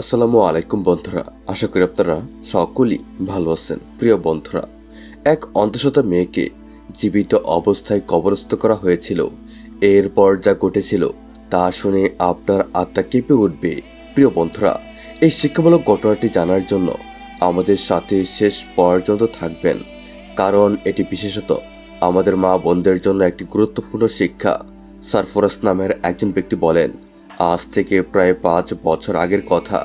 আসসালামু আলাইকুম বন্ধুরা, আশা করি আপনারা সকলেই ভালো আছেন। প্রিয় বন্ধুরা, এক অন্তঃসত্ত্বা মেয়েকে জীবিত অবস্থায় কবরস্থ করা হয়েছিল, এরপর যা ঘটেছিল তা শুনে আপনার আত্মা কেঁপে উঠবে। প্রিয় বন্ধুরা, এই শিক্ষামূলক ঘটনাটি জানার জন্য আমাদের সাথে শেষ পর্যন্ত থাকবেন, কারণ এটি বিশেষত আমাদের মা বোনদের জন্য একটি গুরুত্বপূর্ণ শিক্ষা সারফরাস নামের একজন ব্যক্তি বলেন। আজ থেকে প্রায় পাঁচ বছর আগের কথা।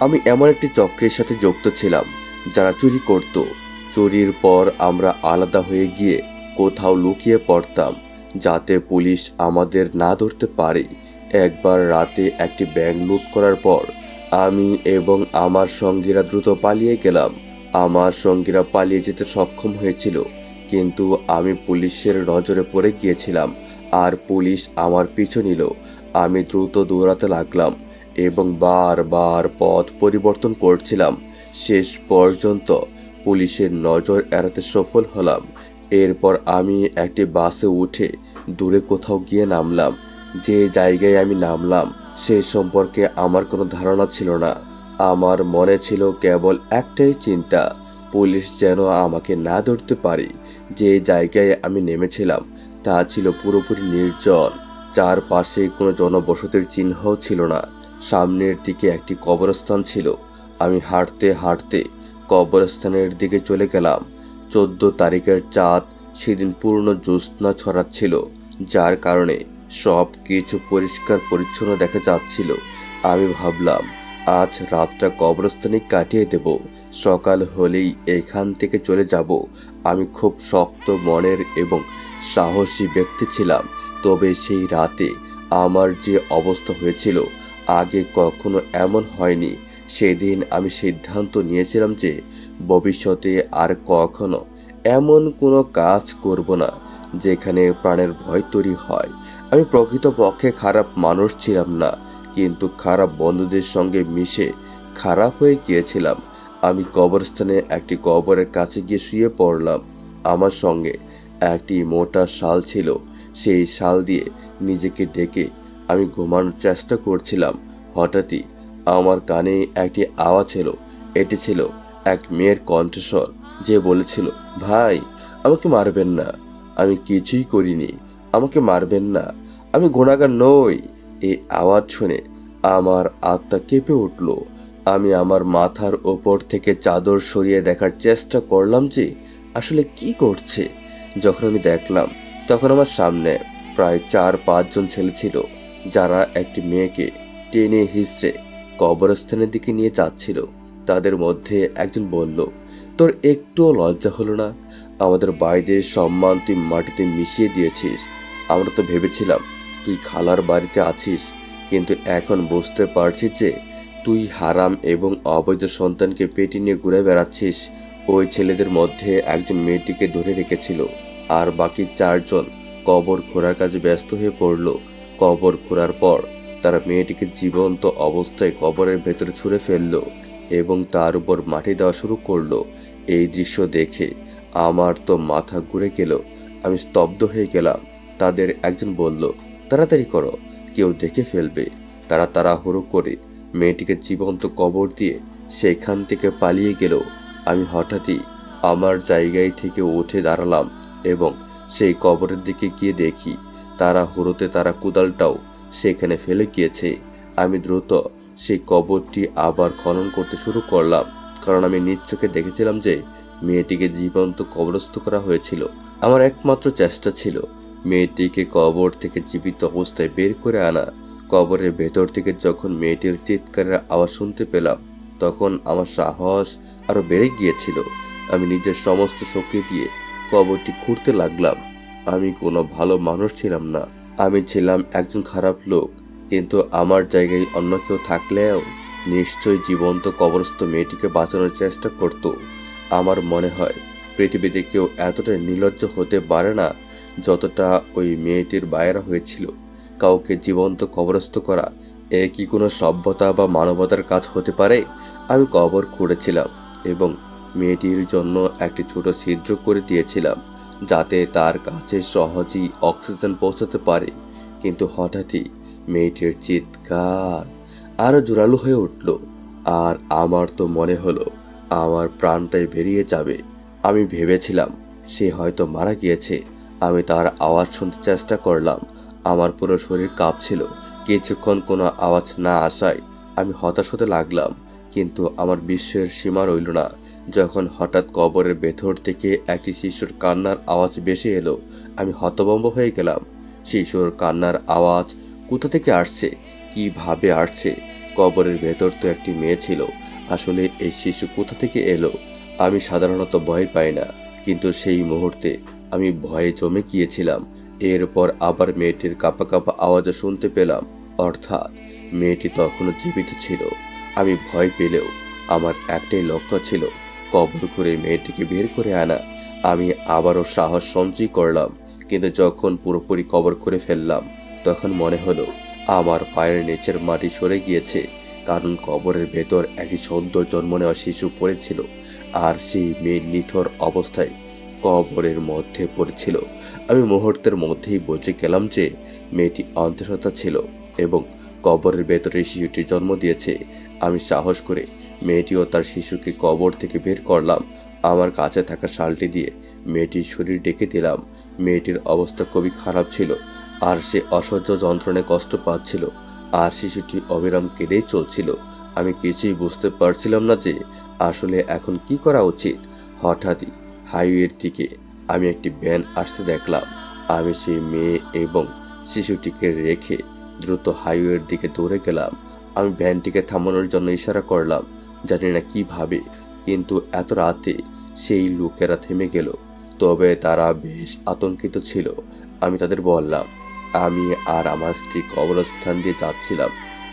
আমি এমন একটি চক্রের সাথে যুক্ত ছিলাম, যারা চুরি করত। চুরির পর আমরা আলাদা হয়ে গিয়ে কোথাও লুকিয়ে পড়তাম, যাতে পুলিশ আমাদের না ধরতে পারে। একবার রাতে একটি ব্যাংক লুট করার পর আমি এবং আমার সঙ্গীরা দ্রুত পালিয়ে গেলাম। আমার সঙ্গীরা পালিয়ে যেতে সক্ষম হয়েছিল, কিন্তু আমি পুলিশের নজরে পড়ে গিয়েছিলাম, আর পুলিশ আমার পিছু নিল। আমি দ্রুত দৌড়াতে লাগলাম এবং বারবার পথ পরিবর্তন করছিলাম। শেষ পর্যন্ত পুলিশের নজর এড়াতে সফল হলাম। এরপর আমি একটি বাসে উঠে দূরে কোথাও গিয়ে নামলাম। যে জায়গায় আমি নামলাম, সে সম্পর্কে আমার কোনো ধারণা ছিল না। আমার মনে ছিল কেবল একটাই চিন্তা, পুলিশ যেন আমাকে না ধরতে পারে। যে জায়গায় আমি নেমেছিলাম, তা ছিল পুরোপুরি নির্জন। চারপাশে কোনো জনবসতির চিহ্ন ছিল না। সামনের দিকে একটি কবরস্থান ছিল। আমি হাঁটতে হাঁটতে কবরস্থানের দিকে চলে গেলাম। চোদ্দ তারিখের চাঁদ সেদিন পূর্ণ জ্যোৎস্না ছড়াচ্ছিল, যার কারণে সব কিছু পরিষ্কার পরিচ্ছন্ন দেখা যাচ্ছিল। আমি ভাবলাম আজ রাতটা কবরস্থানে কাটিয়ে দেব। সকাল হলেই এখান থেকে চলে যাব। আমি খুব শক্ত মনের এবং সাহসী ব্যক্তি ছিলাম, তবে সেই রাতে আমার যে অবস্থা হয়েছিল আগে কখনো এমন হয়নি। সেদিন আমি সিদ্ধান্ত নিয়েছিলাম যে ভবিষ্যতে আর কখনো এমন কোনো কাজ করব না, যেখানে প্রাণের ভয় তৈরি হয়। আমি প্রকৃতপক্ষে খারাপ মানুষ ছিলাম না। কিন্তু খারাপ বন্ধুদের সঙ্গে মিশে খারাপ হয়ে গিয়েছিলাম। আমি কবরস্থানে একটি কবরের কাছে গিয়ে শুয়ে পড়লাম। আমার সঙ্গে একটি মোটা শাল ছিল। সেই শাল দিয়ে নিজেকে ডেকে আমি ঘুমানোর চেষ্টা করছিলাম। হঠাৎই আমার কানে একটি আওয়াজ ছিল এটি ছিল এক মেয়ের কণ্ঠস্বর যে বলেছিল, ভাই, আমাকে মারবেন না। আমি কিছুই করিনি। আমাকে মারবেন না? আমি গুণাগার নই। এই আওয়াজ শুনে আমার আত্মা কেঁপে উঠল। আমি আমার মাথার ওপর থেকে চাদর সরিয়ে দেখার চেষ্টা করলাম যে, আসলে কি করছে? যখন আমি দেখলাম, তখন আমার সামনে প্রায় চার পাঁচজন ছেলে ছিল, যারা একটি মেয়েকে টেনে হিসড়ে কবরস্থানের দিকে নিয়ে যাচ্ছিল। তাদের মধ্যে একজন বলল, তোর একটুও লজ্জা হলো না? আমাদের বাইদের সম্মান তুই মাটিতে মিশিয়ে দিয়েছিস। আমরা তো ভেবেছিলাম তুই খালার বাড়িতে আছিস, কিন্তু এখন বুঝতে পারছিস যে তুই হারাম এবং অবৈধ সন্তানকে পেটি নিয়ে ঘুরে বেড়াচ্ছিস। ওই ছেলেদের মধ্যে একজন মেয়েটিকে ধরে রেখেছিল, আর বাকি চারজন কবর খোঁড়ার কাজে ব্যস্ত হয়ে পড়ল। কবর খোঁড়ার পর তারা মেয়েটিকে জীবন্ত অবস্থায় কবরের ভেতরে ছুঁড়ে ফেলল এবং তার উপর মাটি দেওয়া শুরু করল। এই দৃশ্য দেখে আমার তো মাথা ঘুরে গেল, আমি স্তব্ধ হয়ে গেলাম। তাদের একজন বলল তাড়াতাড়ি করো, কেউ দেখে ফেলবে। তারা তাড়াহুড়ো করে মেয়েটিকে জীবন্ত কবর দিয়ে সেখান থেকে পালিয়ে গেল। আমি হঠাৎই আমার জায়গায় থেকে উঠে দাঁড়ালাম এবং সেই কবরের দিকে গিয়ে দেখি তারা হুড়োতে তারা কোদালটাও সেখানে ফেলে গিয়েছে। আমি দ্রুত সেই কবরটি আবার খনন করতে শুরু করলাম, কারণ আমি চোখে দেখেছিলাম যে মেয়েটিকে জীবন্ত কবরস্থ করা হয়েছিল। আমার একমাত্র চেষ্টা ছিল মেয়েটিকে কবর থেকে জীবিত অবস্থায় বের করে আনা। কবরের ভেতর থেকে যখন মেয়েটির চিৎকারের আওয়াজ শুনতে পেলাম, তখন আমার সাহস আরও বেড়ে গিয়েছিল। আমি নিজের সমস্ত শক্তি দিয়ে কবরটি খুঁড়তে লাগলাম। আমি কোনো ভালো মানুষ ছিলাম না। আমি ছিলাম একজন খারাপ লোক, কিন্তু আমার জায়গায় অন্য কেউ থাকলেও নিশ্চয়ই জীবন্ত কবরস্থ মেয়েটিকে বাঁচানোর চেষ্টা করত। আমার মনে হয় পৃথিবীতে কেউ এতটা নির্লজ্জ হতে পারে না যতটা ওই মেয়েটির বাইরা হয়েছিল। কাউকে জীবন্ত কবরস্থ করা, এ কি কোনো সভ্যতা বা মানবতার কাজ হতে পারে? আমি কবর খুঁড়েছিলাম এবং মেয়েটির জন্য একটি ছোট ছিদ্র করে দিয়েছিলাম যাতে তার কাছে সহজেই অক্সিজেন পৌঁছাতে পারে। কিন্তু হঠাৎই মেয়েটির চিৎকার আরও জোরালো হয়ে উঠল, আর আমার তো মনে হলো আমার প্রাণটাই বেরিয়ে যাবে। আমি ভেবেছিলাম সে হয়তো মারা গিয়েছে। আমি তার আওয়াজ শুনতে চেষ্টা করলাম। আমার পুরো শরীর কাঁপছিল। কিছুক্ষণ কোনো আওয়াজ না আসায় আমি হতাশ হতে লাগলাম। কিন্তু আমার বিশ্বের সীমা রইল না। যখন হঠাৎ কবরের ভেতর থেকে একটি শিশুর কান্নার আওয়াজ বেশি এলো, আমি হতভম্ব হয়ে গেলাম। শিশুর কান্নার আওয়াজ কোথা থেকে আসছে? কীভাবে আসছে? কবরের ভেতর তো একটি মেয়ে ছিল। আসলে এই শিশু কোথা থেকে এলো? আমি সাধারণত ভয় পাই না, কিন্তু সেই মুহূর্তে আমি ভয়ে জমে গিয়েছিলাম। এরপর আবার মেয়েটির কাপা কাপা আওয়াজ শুনতে পেলাম। অর্থাৎ মেয়েটি তখনও জীবিত ছিল। আমি ভয় পেলেও আমার একটাই লক্ষ্য ছিল কবর করে মেয়েটিকে বের করে আনা। আমি আবারও সাহস সঞ্চয় করলাম, কিন্তু যখন পুরোপুরি কবর করে ফেললাম, তখন মনে হলো আমার পায়ের নিচের মাটি সরে গিয়েছে। কারণ কবরের ভেতর একটি সদ্য জন্ম নেওয়া শিশু পড়েছিল আর সেই মেয়ে নিথর অবস্থায় কবরের মধ্যে পড়েছিল। আমি মুহূর্তের মধ্যেই বুঝে গেলাম যে মেয়েটি অন্তঃসত্ত্বা ছিল এবং কবরের ভেতরে শিশুটি জন্ম দিয়েছে, আমি সাহস করে মেয়েটি ও তার শিশুকে কবর থেকে বের করলাম। আমার কাছে থাকা শালটি দিয়ে মেয়েটির শরীর ডেকে দিলাম। মেয়েটির অবস্থা খুবই খারাপ ছিল আর সে অসহ্য যন্ত্রণায় কষ্ট পাচ্ছিল। আর শিশুটি অবিরাম কেঁদেই চলছিল। আমি কিছুই বুঝতে পারছিলাম না যে আসলে এখন কি করা উচিত। হঠাৎই হাইওয়ের দিকে আমি একটি ভ্যান আসতে দেখলাম। আমি সেই মেয়ে এবং শিশুটিকে রেখে দ্রুত হাইওয়ের দিকে দৌড়ে গেলাম। আমি ভ্যানটিকে থামানোর জন্য ইশারা করলাম, জানি না কীভাবে কিন্তু এত রাতে সেই লোকেরা থেমে গেল। তবে তারা বেশ আতঙ্কিত ছিল, আমি তাদের বললাম। আমি আর আমার স্ত্রী কবরস্থান দিয়ে যাচ্ছিলাম।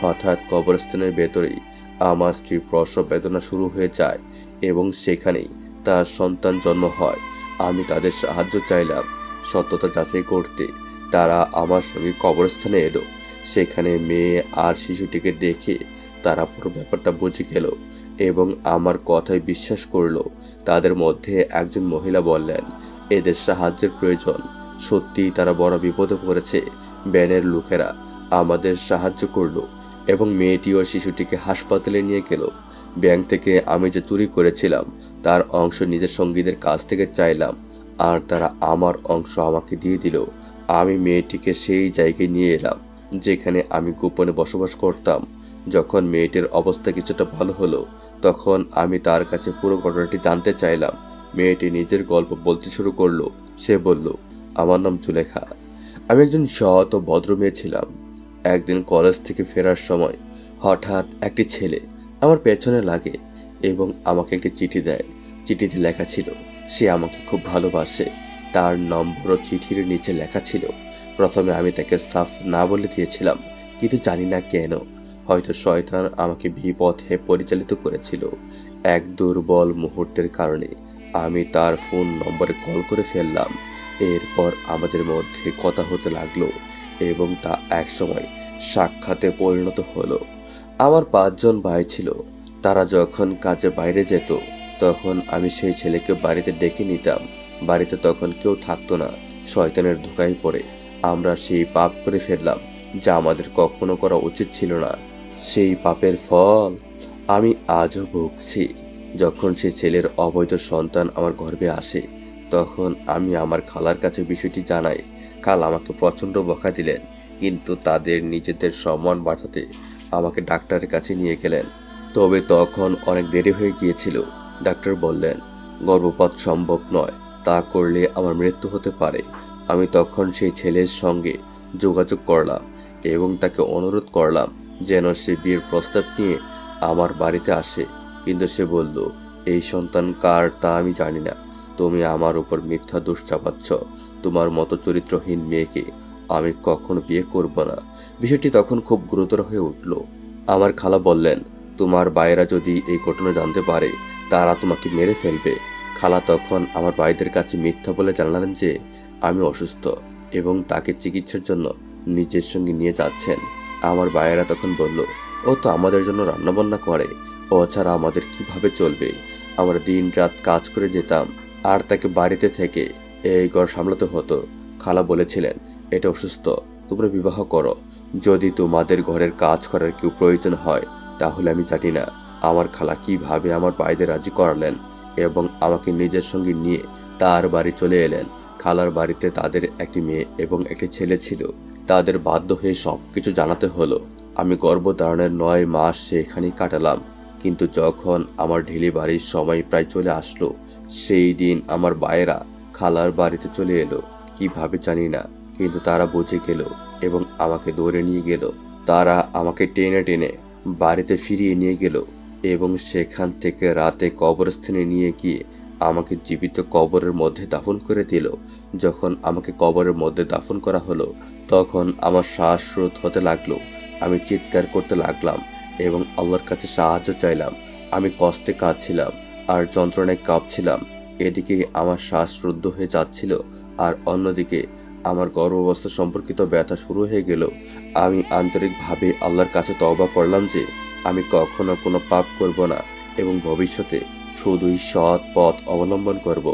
হঠাৎ কবরস্থানের ভেতরেই আমার স্ত্রীর প্রসব বেদনা শুরু হয়ে যায় এবং সেখানেই তার সন্তান জন্ম হয়। আমি তাদের সাহায্য চাইলাম সত্যতা যাচাই করতে। তারা আমার সঙ্গে কবরস্থানে এলো। সেখানে মেয়ে আর শিশুটিকে দেখে তারা পুরো ব্যাপারটা বুঝে গেল এবং আমার কথায় বিশ্বাস করল। তাদের মধ্যে একজন মহিলা বললেন, এদের সাহায্যের প্রয়োজন। সত্যিই তারা বড় বিপদে পড়েছে। ব্যানের লোকেরা আমাদের সাহায্য করল এবং মেয়েটি ও শিশুটিকে হাসপাতালে নিয়ে গেল। ব্যাংক থেকে আমি যে চুরি করেছিলাম, তার অংশ নিজের সঙ্গীদের কাছ থেকে চাইলাম, আর তারা আমার অংশ আমাকে দিয়ে দিল। আমি মেয়েটিকে সেই জায়গায় নিয়ে এলাম, যেখানে আমি গোপনে বসবাস করতাম। যখন মেয়েটির অবস্থা কিছুটা ভালো হলো, তখন আমি তার কাছে পুরো ঘটনাটি জানতে চাইলাম। মেয়েটি নিজের গল্প বলতে শুরু করল। সে বলল আমার নাম জুলেখা। আমি একজন সৎ ও ভদ্র মেয়ে ছিলাম। একদিন কলেজ থেকে ফেরার সময় হঠাৎ একটি ছেলে আমার পেছনে লাগে এবং আমাকে একটি চিঠি দেয়। চিঠিতে লেখা ছিল, সে আমাকে খুব ভালোবাসে। তার নম্বর ও চিঠির নিচে লেখা ছিল, প্রথমে আমি তাকে সাফ না বলে দিয়েছিলাম, কিন্তু জানি না কেন। হয়তো শয়তান আমাকে বিপথে পরিচালিত করেছিল, এক দুর্বল মুহূর্তের কারণে। আমি তার ফোন নম্বরে কল করে ফেললাম। এরপর আমাদের মধ্যে কথা হতে লাগল এবং তা একসময় সাক্ষাতে পরিণত হলো। আমার পাঁচজন ভাই ছিল। তারা যখন কাজে বাইরে যেত, তখন আমি সেই ছেলেকে বাড়িতে ডেকে নিতাম। বাড়িতে তখন কেউ থাকতো না। শয়তানের ধোকায় পড়ে। আমরা সেই পাপ করে ফেললাম, যা আমাদের কখনো করা উচিত ছিল না। সেই পাপের ফল আমি আজও ভুগছি। যখন সেই ছেলের অবৈধ সন্তান আমার গর্ভে আসে, তখন আমি আমার খালার কাছে বিষয়টি জানাই। কাল আমাকে প্রচণ্ড বকা দিলেন, কিন্তু তাদের নিজেদের সম্মান বাঁচাতে আমাকে ডাক্তারের কাছে নিয়ে গেলেন। তবে তখন অনেক দেরি হয়ে গিয়েছিল, ডাক্তার বললেন, গর্ভপাত সম্ভব নয়, তা করলে আমার মৃত্যু হতে পারে। আমি তখন সেই ছেলের সঙ্গে যোগাযোগ করলাম এবং তাকে অনুরোধ করলাম যেন সে বিয়ের প্রস্তাব নিয়ে আমার বাড়িতে আসে। কিন্তু সে বলল, এই সন্তান কার তা আমি জানি না। তুমি আমার উপর মিথ্যা দোষ চাপাচ্ছ। তোমার মতো চরিত্রহীন মেয়েকে আমি কখনো বিয়ে করব না। বিষয়টি তখন খুব গুরুতর হয়ে উঠল। আমার খালা বললেন, তোমার বাইরা যদি এই ঘটনা জানতে পারে, তারা তোমাকে মেরে ফেলবে। খালা তখন আমার ভাইদের কাছে মিথ্যা বলে জানালেন যে, আমি অসুস্থ এবং তাকে চিকিৎসার জন্য নিজের সঙ্গে নিয়ে যাচ্ছেন। আমার ভাইয়েরা তখন বলল, ও তো আমাদের জন্য রান্নাবান্না করে। ও ছাড়া আমাদের কীভাবে চলবে? আমরা দিন রাত কাজ করে যেতাম, আর তাকে বাড়িতে থেকে এই ঘর সামলাতে হতো। খালা বলেছিলেন, এটা অসুস্থ, তোমরা বিবাহ করো। যদি তোমাদের ঘরের কাজ করার কেউ প্রয়োজন হয়, তাহলে আমি জানি না আমার খালা কীভাবে আমার বাইরে রাজি করালেন এবং আমাকে নিজের সঙ্গে নিয়ে তার বাড়ি চলে এলেন। খালার বাড়িতে তাদের একটি মেয়ে এবং একটি ছেলে ছিল। তাদের বাধ্য হয়ে সব কিছু জানাতে হলো। আমি গর্ভধারণের নয় মাস সেখানেই কাটালাম। কিন্তু যখন আমার ডেলিভারির সময় প্রায় চলে আসলো, সেই দিন আমার বায়েরা খালার বাড়িতে চলে এলো। কীভাবে জানি না, কিন্তু তারা বুঝে গেল এবং আমাকে দৌড়ে নিয়ে গেল। তারা আমাকে টেনে টেনে বাড়িতে ফিরিয়ে নিয়ে গেল এবং সেখান থেকে রাতে কবরস্থানে নিয়ে গিয়ে আমাকে জীবিত কবরের মধ্যে দাফন করে দিল। যখন আমাকে কবরের মধ্যে দাফন করা হলো, তখন আমার শ্বাসরোধ হতে লাগল। আমি চিৎকার করতে লাগলাম। এবং আল্লাহর কাছে সাহায্য চাইলাম। আমি কষ্টে কাঁদছিলাম আর যন্ত্রণায় কাঁপছিলাম। এদিকে আমার শ্বাস রুদ্ধ হয়ে যাচ্ছিল আর অন্যদিকে আমার গর্ভাবস্থা সম্পর্কিত ব্যথা শুরু হয়ে গেল। আমি আন্তরিকভাবে আল্লাহর কাছে তওবা করলাম যে, আমি কখনো কোনো পাপ করব না এবং ভবিষ্যতে শুধুই সৎ পথ অবলম্বন করব।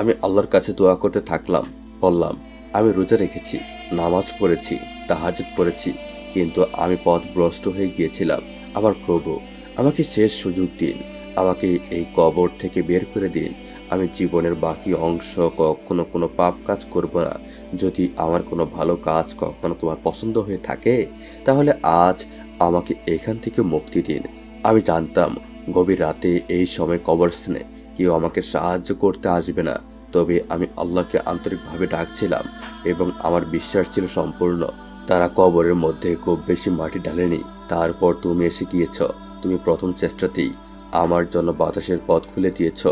আমি আল্লাহর কাছে দোয়া করতে থাকলাম, বললাম, আমি রোজা রেখেছি, নামাজ পড়েছি তাহাজুদ পড়েছি, কিন্তু আমি পথভ্রষ্ট হয়ে গিয়েছিলাম। আমার প্রভু, আমাকে শেষ সুযোগ দিন, আমাকে এই কবর থেকে বের করে দিন। আমি জীবনের বাকি অংশ কখনো কোনো পাপ কাজ করব না। যদি আমার কোনো ভালো কাজ কখনো তোমার পছন্দ হয়ে থাকে, তাহলে আজ আমাকে এখান থেকে মুক্তি দিন। আমি জানতাম, গভীর রাতে এই সময় কবরস্থানে কেউ আমাকে সাহায্য করতে আসবে না। তবে আমি আল্লাহকে আন্তরিকভাবে ডাকছিলাম এবং আমার বিশ্বাস ছিল সম্পূর্ণ। তারা কবরের মধ্যে খুব বেশি মাটি ঢালেনি। তারপর তুমি এসে গিয়েছ। তুমি প্রথম চেষ্টাতেই আমার জন্য বাতাসের পথ খুলে দিয়েছ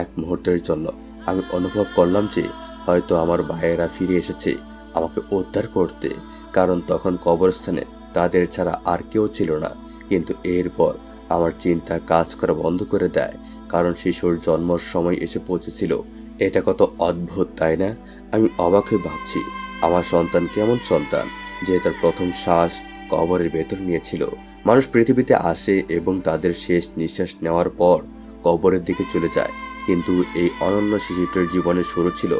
এক মুহূর্তের জন্য। আমি অনুভব করলাম যে হয়তো আমার ভাইয়েরা ফিরে এসেছে আমাকে উদ্ধার করতে, কারণ তখন কবরস্থানে তাদের ছাড়া আর কেউ ছিল না। কিন্তু এরপর আমার চিন্তা কাজ করা বন্ধ করে দেয়, কারণ শিশুর জন্মর সময় এসে পৌঁছেছিল। এটা কত অদ্ভুত, তাই না? আমি অবাক হয়ে ভাবছি, আমার সন্তান কেমন সন্তান যে তার প্রথম শ্বাস কবরের ভেতর নিয়েছিল। মানুষ পৃথিবীতে আসে এবং তাদের শেষ নিঃশ্বাস নেওয়ার পর কবরের দিকে চলে যায়। কিন্তু এই অনন্য শিশুটির জীবনের শুরু ছিল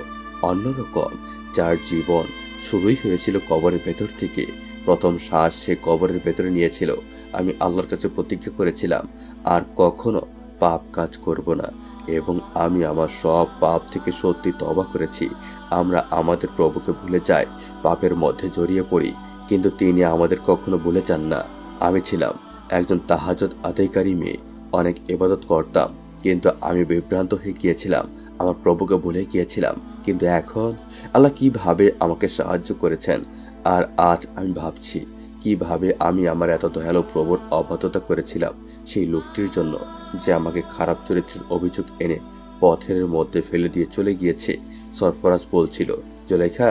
অন্যরকম যার জীবন শুরুই হয়েছিল কবরের ভেতর থেকে। প্রথম শ্বাস সে কবরের ভেতরে নিয়েছিল। আমি আল্লাহর কাছে প্রতিজ্ঞা করেছিলাম, আর কখনো পাপ কাজ করব না, এবং আমি আমার সব পাপ থেকে সত্যি তবা করেছি। আমরা আমাদের প্রভুকে ভুলে যাই, পাপের মধ্যে জড়িয়ে পড়ি। কিন্তু তিনি আমাদের কখনো ভুলে যান না। আমি ছিলাম একজন তাহাজত আদায়কারী মেয়ে, অনেক ইবাদত করতাম, কিন্তু আমি বিভ্রান্ত হয়ে গিয়েছিলাম, আমার প্রভুকে ভুলে গিয়েছিলাম। কিন্তু এখন আল্লাহ কীভাবে আমাকে সাহায্য করেছেন? আর আজ আমি ভাবছি, কীভাবে আমি আমার এত দয়ালু প্রভুর অবাধ্যতা করেছিলাম সেই লোকটির জন্য যে আমাকে খারাপ চরিত্রের অভিযোগ এনে পথের মধ্যে ফেলে দিয়ে চলে গিয়েছে, সরফরাজ বলছিল। জলেখা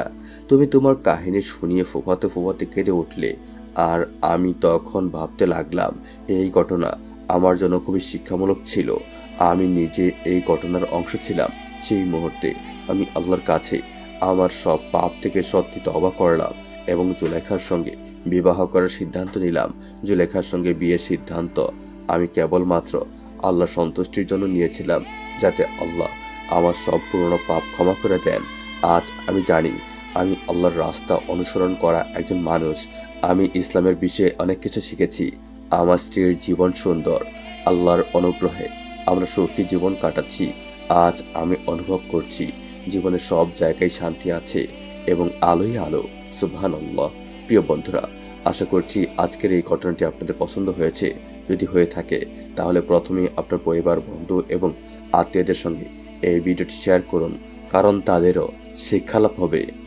তুমি তোমার কাহিনী শুনিয়ে ফোফাতে ফোফাতে কেঁদে উঠলে। আর আমি তখন ভাবতে লাগলাম, এই ঘটনা আমার জন্য খুবই শিক্ষামূলক ছিল। আমি নিজে এই ঘটনার অংশ ছিলাম। সেই মুহূর্তে আমি আল্লাহর কাছে আমার সব পাপ থেকে সত্যি তবা করলাম এবং জুলেখার সঙ্গে বিবাহ করার সিদ্ধান্ত নিলাম। জুলেখার সঙ্গে বিয়ের সিদ্ধান্ত আমি কেবলমাত্র আল্লাহ সন্তুষ্টির জন্য নিয়েছিলাম, যাতে আল্লাহ আমার সব পুরনো পাপ ক্ষমা করে দেন। আজ আমি জানি আমি আল্লাহর রাস্তা অনুসরণ করা একজন মানুষ। আমি ইসলামের বিষয়ে অনেক কিছু শিখেছি। আমার স্ত্রীর জীবন সুন্দর, আল্লাহর অনুগ্রহে। আমরা সুখী জীবন কাটাচ্ছি। আজ আমি অনুভব করছি জীবনের সব জায়গায় শান্তি আছে এবং আলোই আলো। সুবহান আল্লাহ প্রিয় বন্ধুরা, আশা করছি আজকের এই ঘটনাটি আপনাদের পছন্দ হয়েছে। যদি হয়ে থাকে, তাহলে প্রথমে আপনার পরিবার, বন্ধু এবং আত্মীয়দের সঙ্গে এই ভিডিওটি শেয়ার করুন, কারণ তাদেরও শিক্ষালাভ হবে।